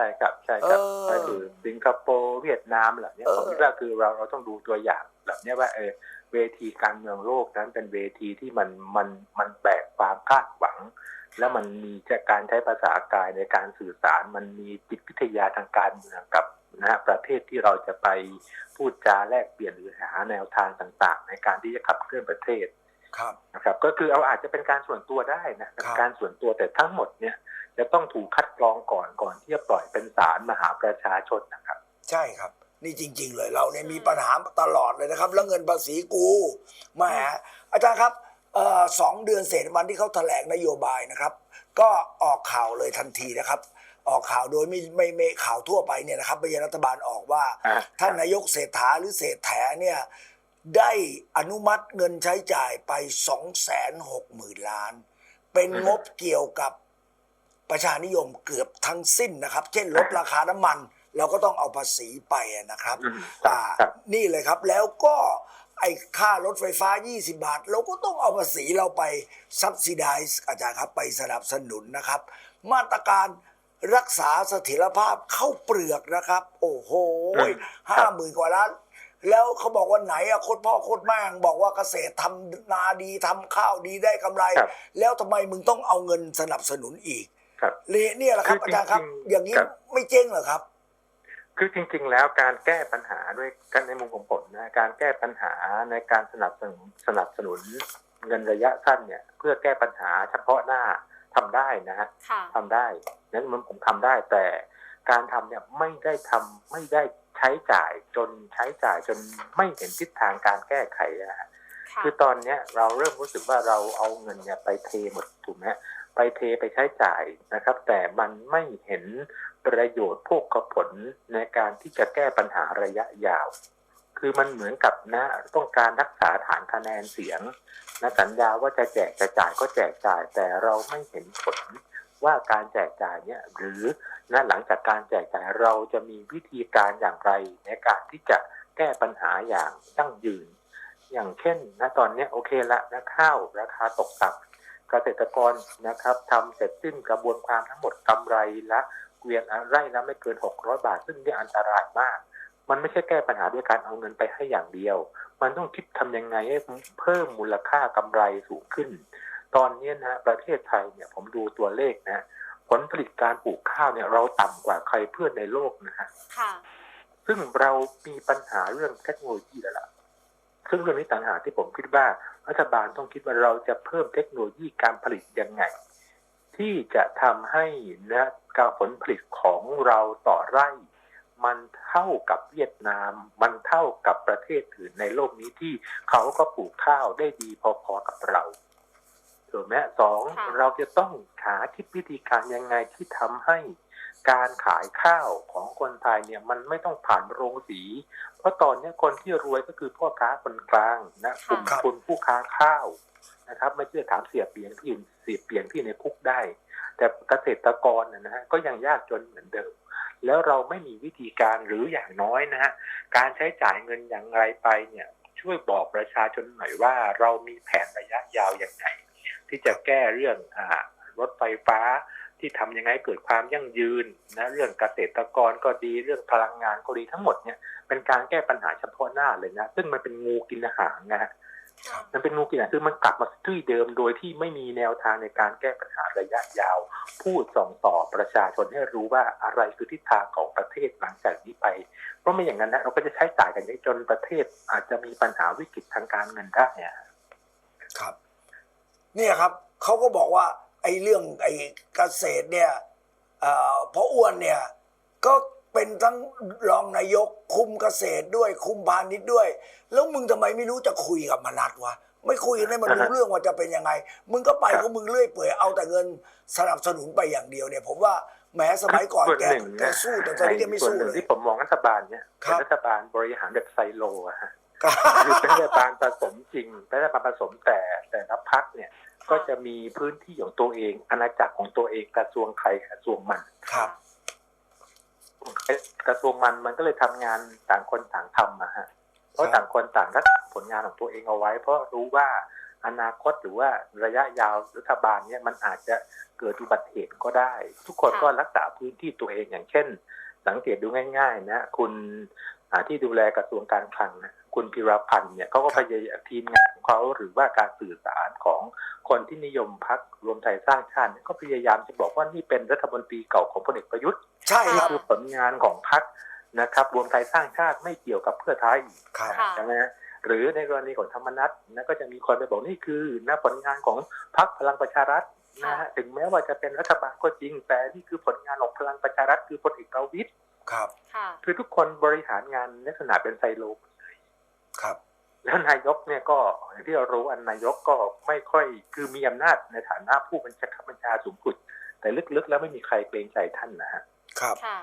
ช่ครับใช่ครับเออก็คือสิงคโปร์เวียดนามเหล่านี้เออผมคิดว่าคือเราเราต้องดูตัวอย่างแบบเนี้ยว่าเออเวทีการเมืองโลกนั้นเป็นเวทีที่มันมันมันแบกความคาดหวัง แล้วมันมีจากการใช้ภาษากายในการสื่อสาร มันมีจิตวิทยาทางการเมืองกับนะฮะประเทศที่เราจะไปพูดจาแลกเปลี่ยนหรือหาแนวทางต่าง ๆ ในการที่จะขับเคลื่อนประเทศครับนะครับ ก็คือเอาอาจจะเป็นการส่วนตัวได้นะเป็นครับการส่วนตัวแต่ทั้งหมดเนี่ย จะต้องถูกคัดกรองก่อนก่อนที่จะปล่อยเป็นสารมหาประชาชนนะครับ ใช่ครับ นี่จริง ๆ เลยเราเนี่ยมีปัญหาตลอดเลยนะครับ แล้วเงินภาษีกูแหมอาจารย์ครับเอ่อสองเดือนเศษวันที่เขาแถลงนโยบายนะครับ ก็ออกข่าวเลยทันทีนะครับออกข่าวโดยไม่ไม่ไม่ข่าวทั่วไปเนี่ยนะครับไม่ใช่รัฐบาลออกว่าอ่า ท่านนายกเศรษฐาหรือเศรษฐาเนี่ยได้อนุมัติเงินใช้จ่ายไป2องแสนหกหมื่นล้าน เป็นงบเกี่ยวกับ ประชานิยมเกือบทั้งสิ้นนะครับ เช่นลดราคาน้ำมัน เราก็ต้องเอาภาษีไปนะครับอืมอ่าครับนี่เลยครับแล้วก็ไอ้ค่ารถไฟฟ้า 20 บาท เราก็ต้องเอาภาษีเราไปซับซิไดส์อาจารย์ครับไปสนับสนุนนะครับ มาตรการรักษาเสถียรภาพเข้าเปลือกนะครับ โอ้โหอืมห้าหมื่นกว่าล้านแล้วเขาบอกว่าไหนอะโคตรพ่อโคตรแม่งบอกว่าเกษตรทำนาดีทำข้าวดีได้กำไรครับแล้วทำไมมึงต้องเอาเงินสนับสนุนอีก ครับเนี่ยเนี่ยแหละครับคืออาจารย์ครับจริงๆอย่างนี้ครับไม่เจ๊งเหรอครับ คือจริงๆแล้วการแก้ปัญหาด้วยกันในมุมของผมนะการแก้ปัญหาในการสนับสนุนสนับสนุนเงินระยะสั้นเนี่ย เพื่อแก้ปัญหาเฉพาะหน้าทำได้นะฮะค่ะทำได้นั้นมันผมทำได้แต่การทำเนี่ยไม่ได้ทำไม่ได้ใช้จ่ายจนใช้จ่ายจนไม่เห็นทิศทางการแก้ไขนะฮะค่ะคือตอนเนี้ยเราเริ่มรู้สึกว่าเราเอาเงินเนี่ยไปเทหมดถูกไหมฮะ ไปเทไปใช้จ่ายนะครับ แต่มันไม่เห็นประโยชน์พวกผลในการที่จะแก้ปัญหาระยะยาว คือมันเหมือนกับนะต้องการรักษาฐานคะแนนเสียงนะสัญญาว่าจะแจกจะจ่ายก็แจกจ่าย แต่เราไม่เห็นผลว่าการแจกจ่ายเนี่ยหรือนะหลังจากการแจกจ่ายเราจะมีวิธีการอย่างไร ในการที่จะแก้ปัญหาอย่างยั่งยืน อย่างเช่นนะตอนนี้โอเคละนะข้าวราคาตกต่ำ เกษตรกรนะครับทำเสร็จสิ้นกระบวนความทั้งหมดกำไรละเกวียนไร่ละไม่เกิน 600 บาท ซึ่งนี่อันตรายมาก มันไม่ใช่แก้ปัญหาด้วยการเอาเงินไปให้อย่างเดียว มันต้องคิดทำยังไงให้เพิ่มมูลค่ากำไรสูงขึ้น ตอนนี้นะประเทศไทยเนี่ยผมดูตัวเลขนะผลผลิตการปลูกข้าวเนี่ยเราต่ำกว่าใครเพื่อนในโลกนะฮะค่ะซึ่งเรามีปัญหาเรื่องเทคโนโลยีแล้วล่ะซึ่งเรื่องนี้ต่างหากที่ผมคิดว่า รัฐบาลต้องคิดว่าเราจะเพิ่มเทคโนโลยีการผลิตยังไง ที่จะทำให้นะการผลผลิตของเราต่อไร่มันเท่ากับเวียดนาม มันเท่ากับประเทศอื่นในโลกนี้ที่เขาก็ปลูกข้าวได้ดีพอๆกับเราถูกไหมสองค่ะเราจะต้องหาคิดวิธีการยังไงที่ทำให้ การขายข้าวของคนไทยเนี่ยมันไม่ต้องผ่านโรงสี เพราะตอนนี้คนที่รวยก็คือพ่อค้าคนกลางนะกลุ่มครับทุนผู้ค้าข้าวนะครับ ไม่เชื่อถามเสียเปลี่ยนที่เสียเปลี่ยนที่ในคุกได้ แต่เกษตรกรนะฮะก็ยังยากจนเหมือนเดิม แล้วเราไม่มีวิธีการหรืออย่างน้อยนะฮะการใช้จ่ายเงินอย่างไรไปเนี่ยช่วยบอกประชาชนหน่อยว่า เรามีแผนระยะยาวอย่างไงที่จะแก้เรื่องอ่ารถไฟฟ้า ที่ทำยังไงให้เกิดความยั่งยืนนะเรื่องเกษตรกรก็ดีเรื่องพลังงานก็ดีทั้งหมดเนี่ยเป็นการแก้ปัญหาเฉพาะหน้าเลยนะ ซึ่งมันเป็นงูกินอาหารนะฮะครับมันเป็นงูกินอาหารคือมันกลับมาที่เดิมโดยที่ไม่มีแนวทางในการแก้ปัญหาระยะยาว พูดส่งต่อประชาชนให้รู้ว่าอะไรคือทิศทางของประเทศหลังจากนี้ไป เพราะไม่อย่างนั้นนะเราก็จะใช้จ่ายกันได้จนประเทศอาจจะมีปัญหาวิกฤตทางการเงินได้อะครับ เนี่ยครับเขาก็บอกว่า ไอ้เรื่องไอ้เกษตรเนี่ยเอ่อเพราะอ้วนเนี่ยก็เป็นทั้งรองนายกคุมเกษตรด้วยคุมพาณิชย์ด้วย แล้วมึงทำไมไม่รู้จะคุยกับมนัดวะไม่คุยกันให้มันรู้เรื่องว่าจะเป็นยังไง มึงก็ไปของมึงเรื่อยเปื่อยเอาแต่เงินสนับสนุนไปอย่างเดียวเนี่ย ผมว่าแหมสมัยก่อนส่วนแกหนึ่งแกสู้แต่ตอนนี้แกไม่ส่วนสู้หนึ่งเลยที่ผมมองรัฐบาลเนี่ยครัเป็นบรัฐบาลบริหารแบบไซโลอะฮะคือเป็นรัฐบาลผสมจริงเป็นรัฐบาลผสมแต่แต่ละพักเนี่ย ก็จะมีพื้นที่ของตัวเอง อาณาจักรของตัวเองกระทรวงใครกระทรวงมันครับกระทรวงมันมันก็เลยทำงานต่างคนต่างทำอะฮะเพราะครับต่างคนต่างรักษาผลงานของตัวเองเอาไว้ เพราะรู้ว่าอนาคตหรือว่าระยะยาวรัฐบาลเนี่ยมันอาจจะเกิดอุบัติเหตุก็ได้ ทุกคนค่ะก็รักษาพื้นที่ตัวเองอย่างเช่น สังเกตดูง่าย ๆ นะ คุณอ่าที่ดูแลกระทรวงการคลังนะ คุณพิรพันธ์เนี่ยเขาก็พยายามทีมงานของเขาหรือว่าการสื่อสารของคนที่นิยมพักรวมไทยสร้างชาติเนี่ยก็พยายามจะบอกว่านี่เป็นรัฐมนตรีเก่าของพลเอกประยุทธ์ใช่คนี่รับคือผลงานของพักนะครับ รวมไทยสร้างชาติไม่เกี่ยวกับเพื่อไทยครับค่ะใช่ไหมฮะหรือในกรณีของธรรมนัฐนะก็จะมีคนไปบอกนี่คือนะผลงานของพักพลังประชารัฐนะฮะถึงแม้ว่าจะเป็นรัฐบาลก็จริง แต่นี่คือผลงานของพลังประชารัฐคือพลเอกประวิตยครับค่ะคือทุกคนบริหารงานลักษณะเป็นไซโลครับ แล้วนายกเนี่ยก็อย่างที่เรารู้อันนายกก็ไม่ค่อยคือมีอำนาจในฐานะผู้บัญชาการบัญชาสูงสุด แต่ลึกๆ แล้วไม่มีใครเกรงใจท่านนะฮะครับค่ะ